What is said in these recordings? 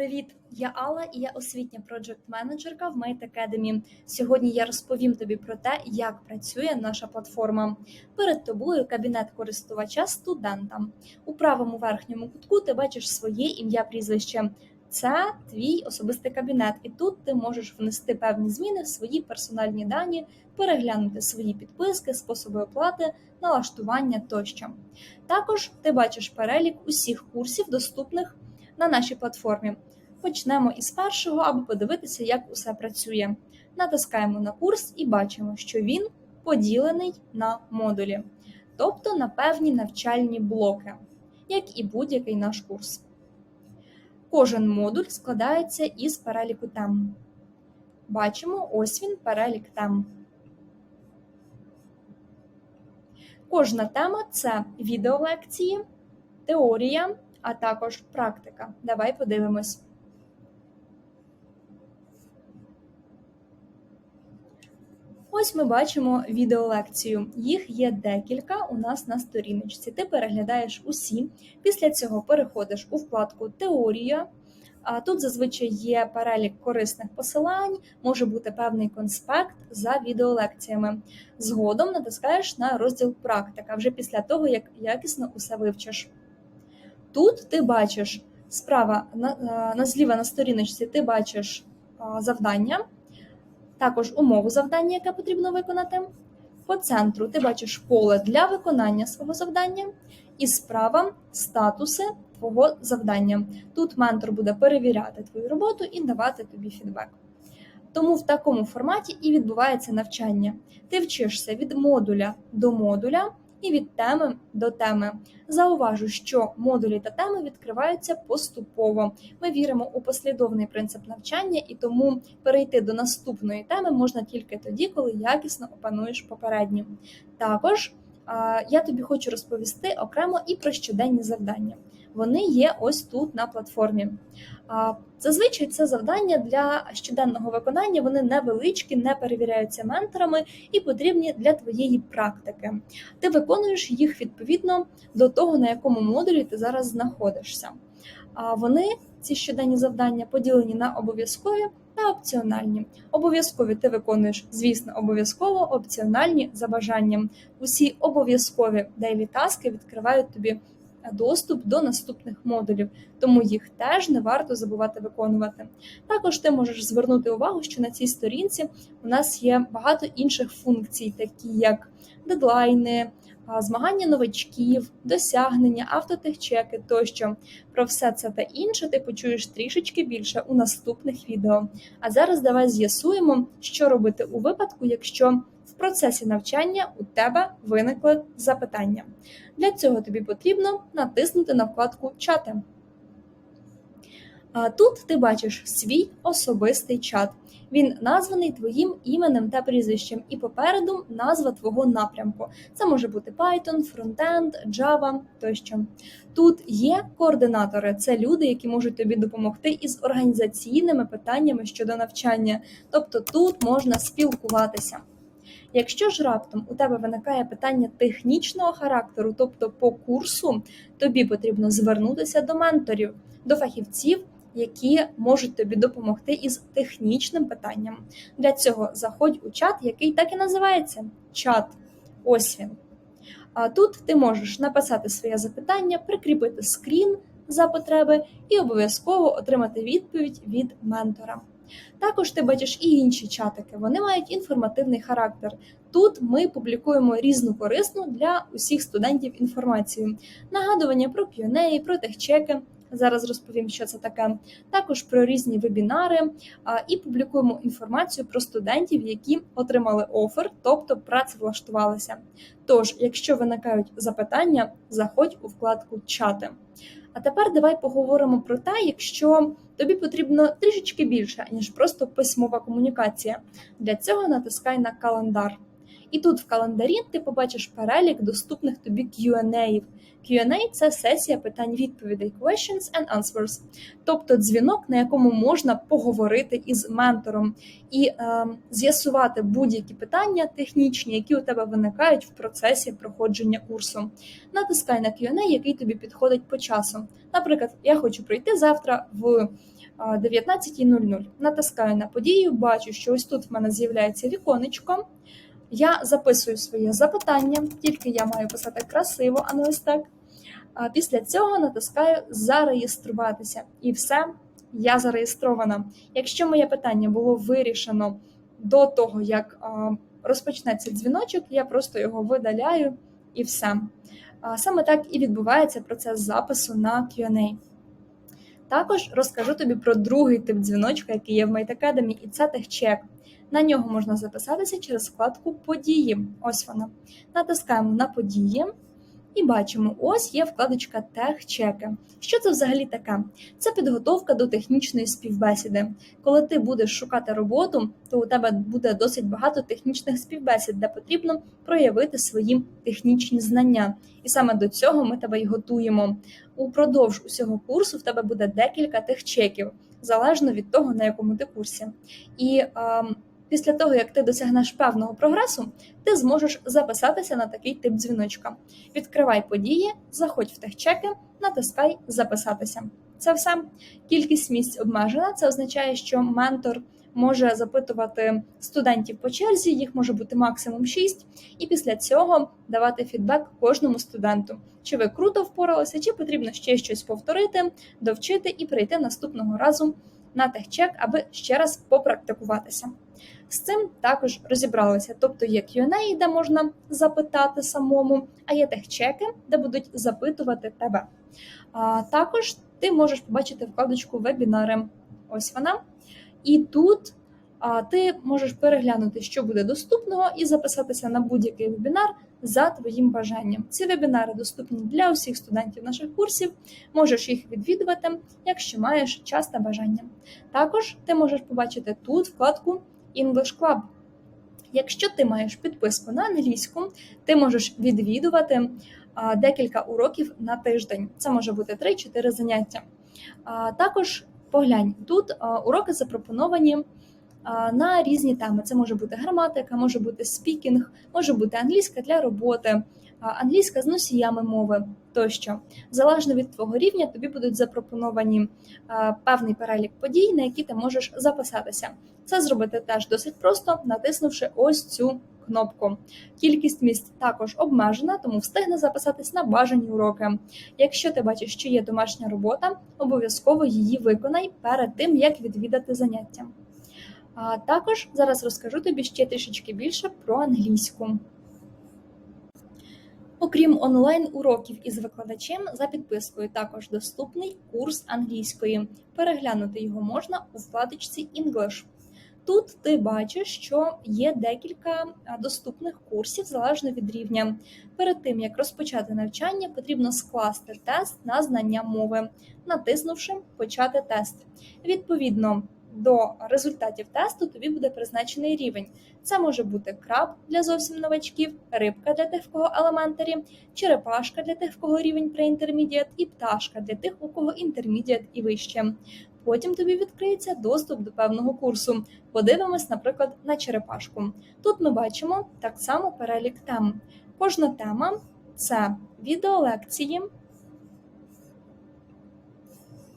Привіт, я Алла і я освітня проджект-менеджерка в Mate Academy. Сьогодні я розповім тобі про те, як працює наша платформа. Перед тобою кабінет користувача студента. У правому верхньому кутку ти бачиш своє ім'я прізвище. Це твій особистий кабінет, і тут ти можеш внести певні зміни в свої персональні дані, переглянути свої підписки, способи оплати, налаштування тощо. Також ти бачиш перелік усіх курсів, доступних на нашій платформі. Почнемо із першого, аби подивитися, як усе працює. Натискаємо на курс і бачимо, що він поділений на модулі, тобто на певні навчальні блоки, як і будь-який наш курс. Кожен модуль складається із переліку тем. Бачимо, ось він перелік тем. Кожна тема це відеолекції, теорія, а також практика. Давай подивимось. Ось ми бачимо відеолекцію. Їх є декілька у нас на сторіночці. Ти переглядаєш усі. Після цього переходиш у вкладку Теорія. А Тут зазвичай є перелік корисних посилань, може бути певний конспект за відеолекціями. Згодом натискаєш на розділ Практика вже після того, як якісно усе вивчиш. Тут ти бачиш справа на, на зліва на сторіночці ти бачиш завдання також умову завдання, яке потрібно виконати. По центру ти бачиш поле для виконання свого завдання, і справа статуси твого завдання. Тут ментор буде перевіряти твою роботу і давати тобі фідбек. Тому в такому форматі і відбувається навчання. Ти вчишся від модуля до модуля і від теми до теми. Зауважу, що модулі та теми відкриваються поступово. Ми віримо у послідовний принцип навчання, і тому перейти до наступної теми можна тільки тоді, коли якісно опануєш попередню. Також я тобі хочу розповісти окремо і про щоденні завдання. Вони є ось тут на платформі. Зазвичай це завдання для щоденного виконання. Вони невеличкі, не перевіряються менторами і потрібні для твоєї практики. Ти виконуєш їх відповідно до того, на якому модулі ти зараз знаходишся. А вони, ці щоденні завдання, поділені на обов'язкові та опціональні. Обов'язкові ти виконуєш, звісно, обов'язково, опціональні за бажанням. Усі обов'язкові дейлі таски відкривають тобі доступ до наступних модулів, тому їх теж не варто забувати виконувати. Також ти можеш звернути увагу, що на цій сторінці у нас є багато інших функцій, такі як дедлайни, змагання новачків, досягнення, автотехчеки тощо. Про все це та інше ти почуєш трішечки більше у наступних відео. А зараз давай з'ясуємо, що робити у випадку, якщо процесі навчання у тебе виникли запитання. Для цього тобі потрібно натиснути на вкладку Чати. А тут ти бачиш свій особистий чат. Він названий твоїм іменем та прізвищем, і попереду назва твого напрямку. Це може бути Python, Frontend, Java тощо. Тут є координатори, це люди, які можуть тобі допомогти із організаційними питаннями щодо навчання. Тобто тут можна спілкуватися. Якщо ж раптом у тебе виникає питання технічного характеру, тобто по курсу, тобі потрібно звернутися до менторів, до фахівців, які можуть тобі допомогти із технічним питанням. Для цього заходь у чат, який так і називається чат. Ось він. А тут ти можеш написати своє запитання, прикріпити скрін за потреби і обов'язково отримати відповідь від ментора. Також ти бачиш і інші чатики, вони мають інформативний характер. Тут ми публікуємо різну корисну для усіх студентів інформацію, нагадування про Q&A, про техчеки. Зараз розповім, що це таке. Також про різні вебінари і публікуємо інформацію про студентів, які отримали офер, тобто працевлаштувалися. Тож, якщо виникають запитання, заходь у вкладку чати. А тепер давай поговоримо про те, якщо тобі потрібно трішечки більше, ніж просто письмова комунікація. Для цього натискай на календар. І тут в календарі ти побачиш перелік доступних тобі Q&A. Q&A – це сесія питань-відповідей questions and answers, тобто дзвінок, на якому можна поговорити із ментором і е, з'ясувати будь-які питання технічні, які у тебе виникають в процесі проходження курсу. Натискай на Q&A, який тобі підходить по часу. Наприклад, я хочу прийти завтра в 19.00. Натискаю на подію, бачу, що ось тут в мене з'являється віконечко. Я записую своє запитання, тільки я маю писати красиво, а не ось так. Після цього натискаю зареєструватися. І все, я зареєстрована. Якщо моє питання було вирішено до того, як розпочнеться дзвіночок, я просто його видаляю і все. Саме так і відбувається процес запису на Q&A. Також розкажу тобі про другий тип дзвіночка, який є в Mate Academy, і це техчек. На нього можна записатися через вкладку Події. Ось вона. Натискаємо на події і бачимо, ось є вкладочка Техчеки. Що це взагалі таке? Це підготовка до технічної співбесіди. Коли ти будеш шукати роботу, то у тебе буде досить багато технічних співбесід, де потрібно проявити свої технічні знання. І саме до цього ми тебе й готуємо. Упродовж усього курсу в тебе буде декілька техчеків, залежно від того, на якому ти курсі. І ем, Після того, як ти досягнеш певного прогресу, ти зможеш записатися на такий тип дзвіночка. Відкривай події, заходь в техчеки, натискай записатися. Це все. Кількість місць обмежена. Це означає, що ментор може запитувати студентів по черзі, їх може бути максимум 6, і після цього давати фідбек кожному студенту. Чи ви круто впоралися, чи потрібно ще щось повторити, довчити і прийти наступного разу на техчек, аби ще раз попрактикуватися. З цим також розібралися. Тобто є Q&A, де можна запитати самому, а є техчеки, де будуть запитувати тебе. А також ти можеш побачити вкладочку вебінари. Ось вона. І тут а, ти можеш переглянути, що буде доступного, і записатися на будь-який вебінар за твоїм бажанням. Ці вебінари доступні для усіх студентів наших курсів. Можеш їх відвідувати, якщо маєш час та бажання. Також ти можеш побачити тут вкладку English Club. Якщо ти маєш підписку на англійську, ти можеш відвідувати декілька уроків на тиждень. Це може бути 3-4 заняття. Також поглянь, тут уроки запропоновані на різні теми. Це може бути граматика, може бути спікінг, може бути англійська для роботи, англійська з носіями мови тощо. Залежно від твого рівня, тобі будуть запропоновані певний перелік подій, на які ти можеш записатися. Це зробити теж досить просто, натиснувши ось цю кнопку. Кількість місць також обмежена, тому встигне записатись на бажані уроки. Якщо ти бачиш, що є домашня робота, обов'язково її виконай перед тим, як відвідати заняття. А також зараз розкажу тобі ще трішечки більше про англійську. Окрім онлайн-уроків із викладачем, за підпискою також доступний курс англійської. Переглянути його можна у вкладочці English. Тут ти бачиш, що є декілька доступних курсів залежно від рівня. Перед тим як розпочати навчання, потрібно скласти тест на знання мови, натиснувши Почати тест. Відповідно до результатів тесту, тобі буде призначений рівень. Це може бути краб для зовсім новачків, рибка для тих, в кого елементарі, черепашка для тих, в кого рівень преінтермідіат, і пташка для тих, у кого інтермідіат і вище. Потім тобі відкриється доступ до певного курсу. Подивимось, наприклад, на черепашку. Тут ми бачимо так само перелік тем. Кожна тема це відеолекції.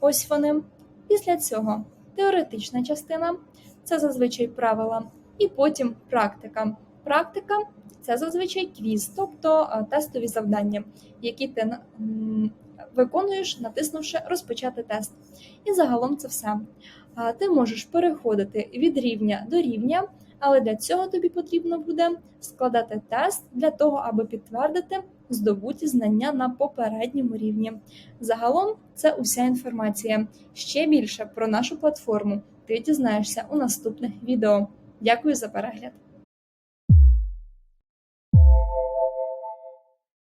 Ось вони. Після цього теоретична частина це зазвичай правила, і потім практика. Практика це зазвичай квіз, тобто тестові завдання, які ти виконуєш, натиснувши розпочати тест. І загалом це все. Ти можеш переходити від рівня до рівня, але для цього тобі потрібно буде складати тест для того, аби підтвердити здобуті знання на попередньому рівні. Загалом це уся інформація. Ще більше про нашу платформу ти дізнаєшся у наступних відео. Дякую за перегляд!